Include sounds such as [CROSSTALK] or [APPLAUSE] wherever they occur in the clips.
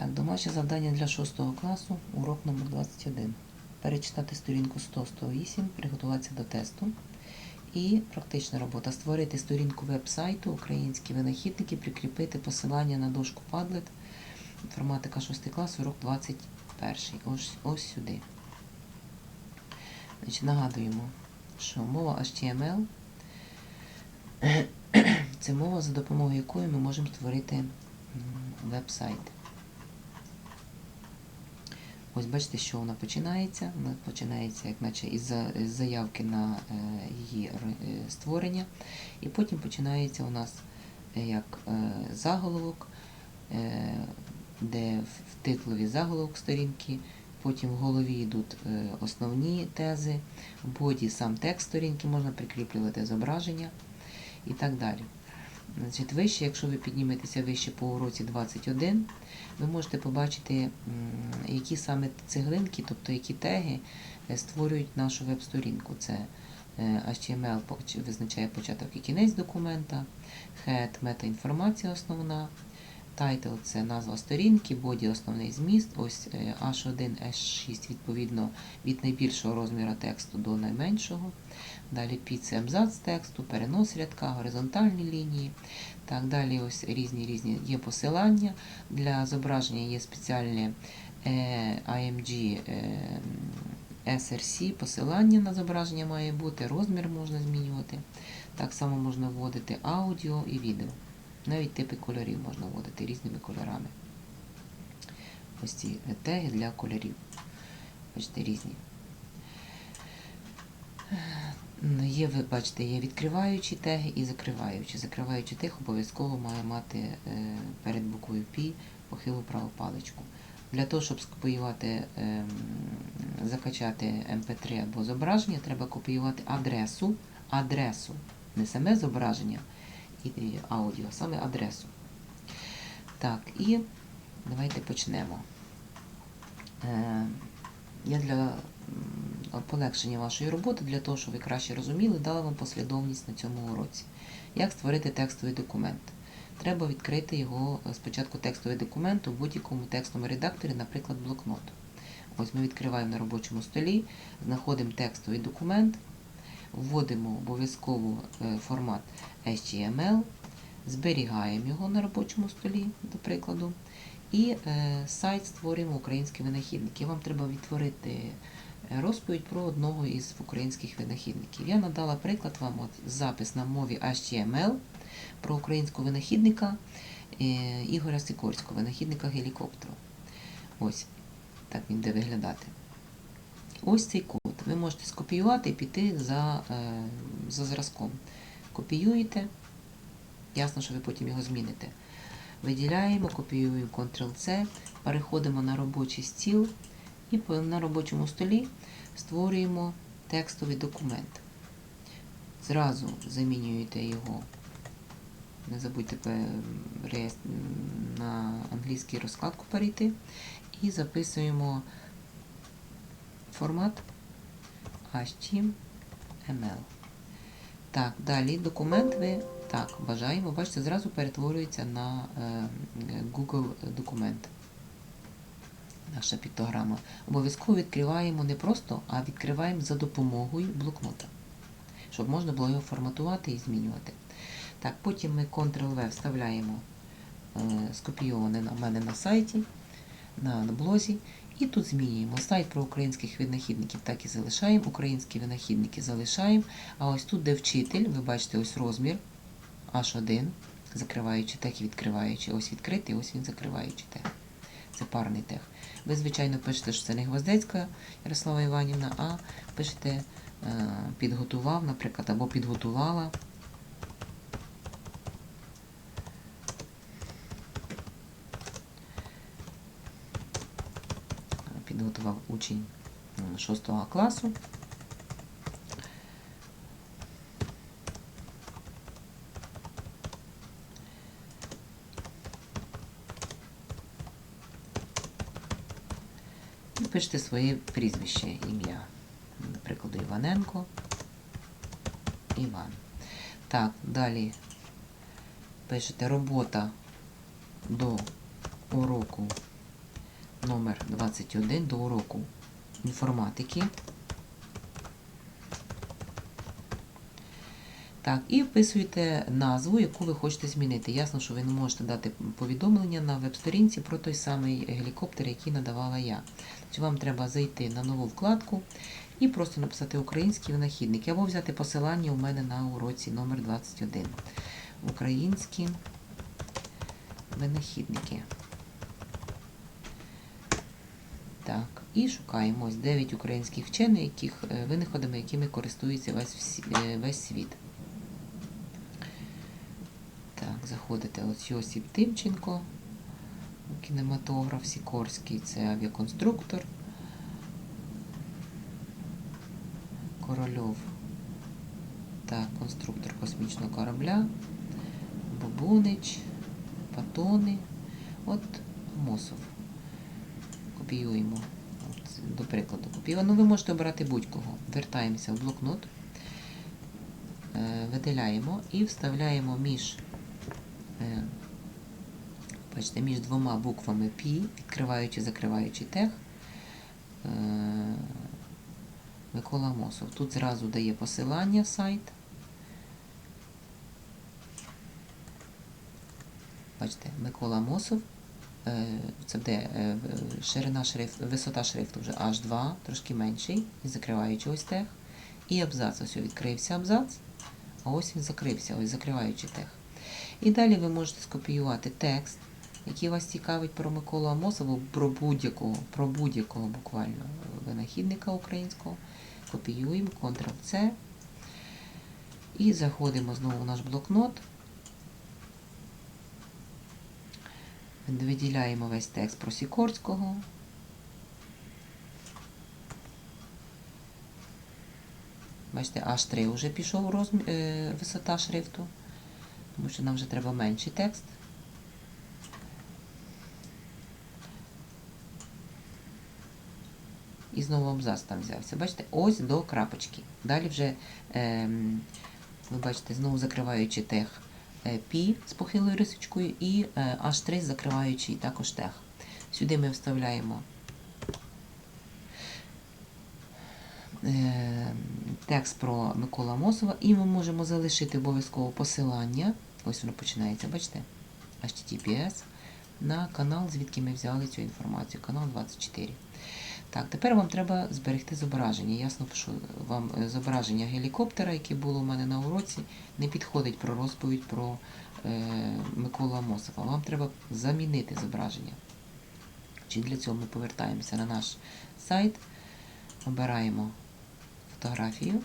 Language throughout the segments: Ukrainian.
Так, домашнє завдання для 6 класу, урок номер 21. Перечитати сторінку 100-108, приготуватися до тесту. І практична робота. Створити сторінку веб-сайту Українські винахідники, прикріпити посилання на дошку Padlet. Інформатика 6 клас, урок 21. Ось, ось сюди. Значить, нагадуємо, що мова HTML [CLEARS THROAT] це мова, за допомогою якої ми можемо створити веб-сайт. Ось бачите, що вона починається. Вона починається, як наче із заявки на е, її е, створення. І потім починається у нас е, як заголовок, де в титлові заголовок сторінки, потім в голові йдуть основні тези, в боді сам текст сторінки, можна прикріплювати зображення і так далі. Значить, вище, якщо ви підніметеся вище по уроці 21, ви можете побачити, які саме цеглинки, тобто які теги е, створюють нашу веб-сторінку. Це е, HTML визначає початок і кінець документа, head – метаінформація основна, title – це назва сторінки, body – основний зміст, ось е, H1, H6 відповідно від найбільшого розміру тексту до найменшого. Далі під це абзац тексту, перенос рядка, горизонтальні лінії. Так, далі ось різні різні є посилання. Для зображення є спеціальні е, IMG е, SRC посилання на зображення має бути, розмір можна змінювати. Так само можна вводити аудіо і відео. Навіть типи кольорів можна вводити різними кольорами. Ось ці теги для кольорів. Бачите, різні. Є, ви бачите, є відкриваючі теги і закриваючі. Закриваючий тег обов'язково має мати е, перед буквою P похилу праву паличку. Для того, щоб скопіювати, ем, закачати MP3 або зображення, треба копіювати адресу, адресу, не саме зображення аудіо, саме адресу. Так, і давайте почнемо. Е, Я для полегшення вашої роботи, для того, щоб ви краще розуміли, дала вам послідовність на цьому уроці. Як створити текстовий документ? Треба відкрити його е, спочатку текстовий документ у будь-якому текстовому редакторі, наприклад, блокнот. Ось ми відкриваємо на робочому столі, знаходимо текстовий документ, вводимо обов'язково е, формат HTML, зберігаємо його на робочому столі, до прикладу, і е, сайт створюємо українські винахідники. Вам треба відтворити е, розповідь про одного із українських винахідників. Я надала приклад вам от запис на мові HTML про українського винахідника Ігоря Сикорського, винахідника гелікоптеру. Ось так він буде виглядати. Ось цей код. Можете скопіювати і піти за, е, за зразком. Копіюєте, ясно, що ви потім його зміните. Виділяємо, копіюємо Ctrl-C, переходимо на робочий стіл і на робочому столі створюємо текстовий документ. Зразу замінюєте його. Не забудьте на англійський розкладку перейти і записуємо формат HTML. Так, далі документ ви так бажаємо. Бачите, зразу перетворюється на е, Google документ. Наша піктограма. Обов'язково відкриваємо не просто, а відкриваємо за допомогою блокнота, щоб можна було його форматувати і змінювати. Так, потім ми Ctrl-V вставляємо е, скопійоване на мене на сайті, на, на блозі. І тут змінюємо сайт про українських винахідників, так і залишаємо. Українські винахідники залишаємо. А ось тут, де вчитель, ви бачите ось розмір H1, закриваючи тег і відкриваючи. Ось відкритий, ось він закриваючий тег. Це парний тег. Ви, звичайно, пишете, що це не Гвоздецька Ярослава Іванівна, а пишете е, підготував, наприклад, або підготувала. Підготував учень 6 класу. І пишете своє прізвище, ім'я. Наприклад, Іваненко. Іван. Так, далі пишете робота до уроку номер 21 до уроку інформатики. Так, і вписуєте назву, яку ви хочете змінити. Ясно, що ви не можете дати повідомлення на веб-сторінці про той самий гелікоптер, який надавала я. Тобто вам треба зайти на нову вкладку і просто написати український винахідник, або взяти посилання у мене на уроці номер 21. Українські винахідники. Так, і шукаємо ось 9 українських вчених, яких, е, винаходами, якими користується весь, е, весь світ. Так, заходите ось Йосип Тимченко, кінематограф Сікорський, це авіаконструктор. Корольов. Так, конструктор космічного корабля. Бобунич, Патони. От Мосов. Копіюємо. От, до прикладу, копіюємо. Ну, ви можете обирати будь-кого. Вертаємося в блокнот, е, виділяємо і вставляємо між, е, бачите, між двома буквами Пі, відкриваючи, закриваючи тег. е, Микола Мосов. Тут зразу дає посилання в сайт. Бачите, Микола Мосов. Е, Це де е, ширина шрифту, висота шрифту вже H2, трошки менший, і закриваючи ось тег. І абзац. Ось відкрився абзац, а ось він закрився, ось закриваючи тег. І далі ви можете скопіювати текст, який вас цікавить про Миколу Амосову, про будь-якого, про будь-якого буквально винахідника українського. Копіюємо, Ctrl-C. І заходимо знову в наш блокнот. Виділяємо весь текст про Сікорського. Бачите, H3 вже пішов розмір, е, висота шрифту, тому що нам вже треба менший текст. І знову абзац там взявся. Бачите, ось до крапочки. Далі вже, ем, ви бачите, знову закриваючи тег е, пі з похилою рисочкою і е, H3 закриваючий також тег. Сюди ми вставляємо е, текст про Микола Мосова, і ми можемо залишити обов'язково посилання. Ось воно починається, бачите? HTTPS на канал, звідки ми взяли цю інформацію, канал 24. Так, тепер вам треба зберегти зображення. Ясно, що вам е, зображення гелікоптера, яке було у мене на уроці, не підходить про розповідь про е, Миколу Амосова. Вам треба замінити зображення. Чи для цього ми повертаємося на наш сайт, обираємо фотографію,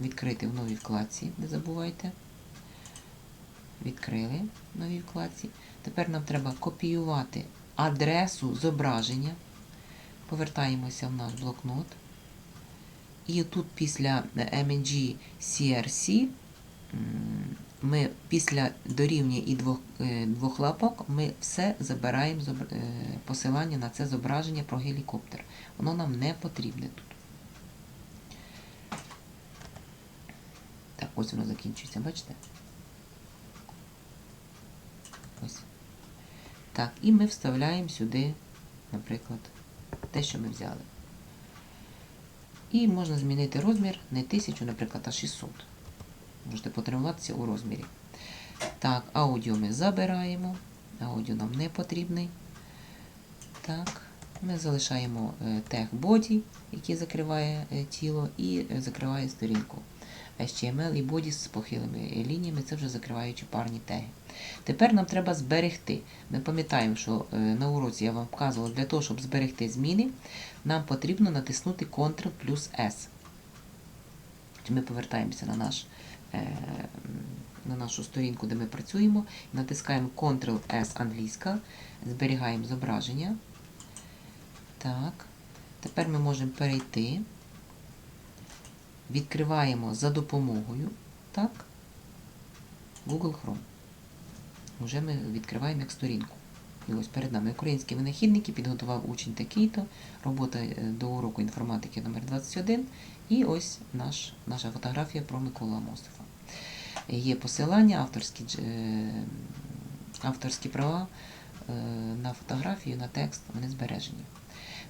відкрити в новій вкладці, не забувайте. Відкрили в новій вкладці. Тепер нам треба копіювати адресу зображення. Повертаємося в наш блокнот. І тут після MNG CRC ми після дорівнює і двох, е, двох лапок ми все забираємо е, посилання на це зображення про гелікоптер. Воно нам не потрібне тут. Так, ось воно закінчується, бачите? Ось. Так, і ми вставляємо сюди, наприклад, те, що ми взяли. І можна змінити розмір не 1000, наприклад, а 600. Можете потренуватися у розмірі. Так, аудіо ми забираємо. Аудіо нам не потрібний. Так, ми залишаємо е, тег body, який закриває е, тіло, і е, закриває сторінку. HTML і body з похилими лініями це вже закриваючі парні теги. Тепер нам треба зберегти. Ми пам'ятаємо, що е, на уроці я вам вказувала, для того, щоб зберегти зміни, нам потрібно натиснути Ctrl плюс S. Ми повертаємося на, наш, е, на нашу сторінку, де ми працюємо, натискаємо Ctrl S англійська, зберігаємо зображення. Так. Тепер ми можемо перейти, відкриваємо за допомогою так, Google Chrome. Уже ми відкриваємо як сторінку. І ось перед нами українські винахідники підготував учень такий-то, робота е, до уроку інформатики номер 21 І ось наш, наша фотографія про Миколу Амосова. Є посилання, авторські, е, авторські права е, на фотографію, на текст, вони збережені.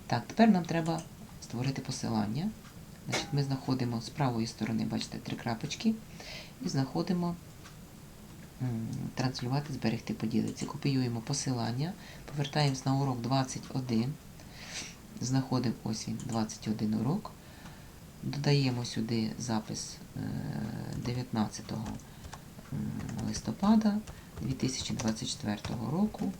Так, тепер нам треба створити посилання. Значить, ми знаходимо з правої сторони, бачите, три крапочки, і знаходимо транслювати, зберегти, поділитися. Копіюємо посилання, повертаємось на урок 21. Знаходимо ось він, 21 урок. Додаємо сюди запис е, 19 листопада 2024 року.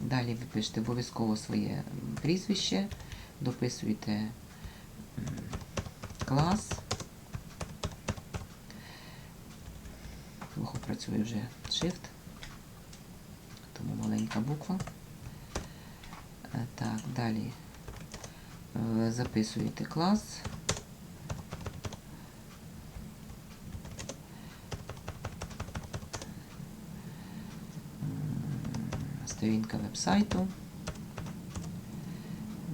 Далі ви пишете обов'язково своє прізвище, дописуєте клас. Плохо працює вже Shift, тому маленька буква. Е, Так, далі е, записуєте клас. Сторінка вебсайту.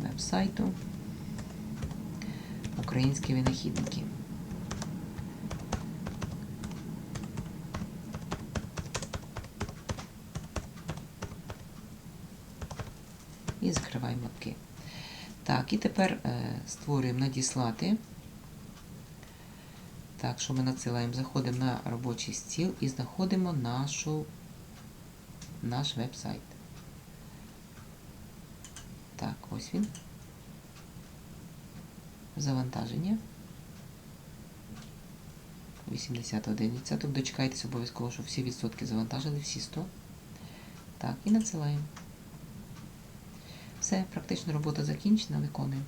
Вебсайту. Українські винахідники. І закриваємо лапки. Так, і тепер е, створюємо надіслати. Так, що ми надсилаємо? Заходимо на робочий стіл і знаходимо нашу, наш веб-сайт. Так, ось він. Завантаження. 81%. Дочекайтесь обов'язково, щоб всі відсотки завантажили, всі 100. Так, і надсилаємо. Все, практично робота закінчена, виконуємо.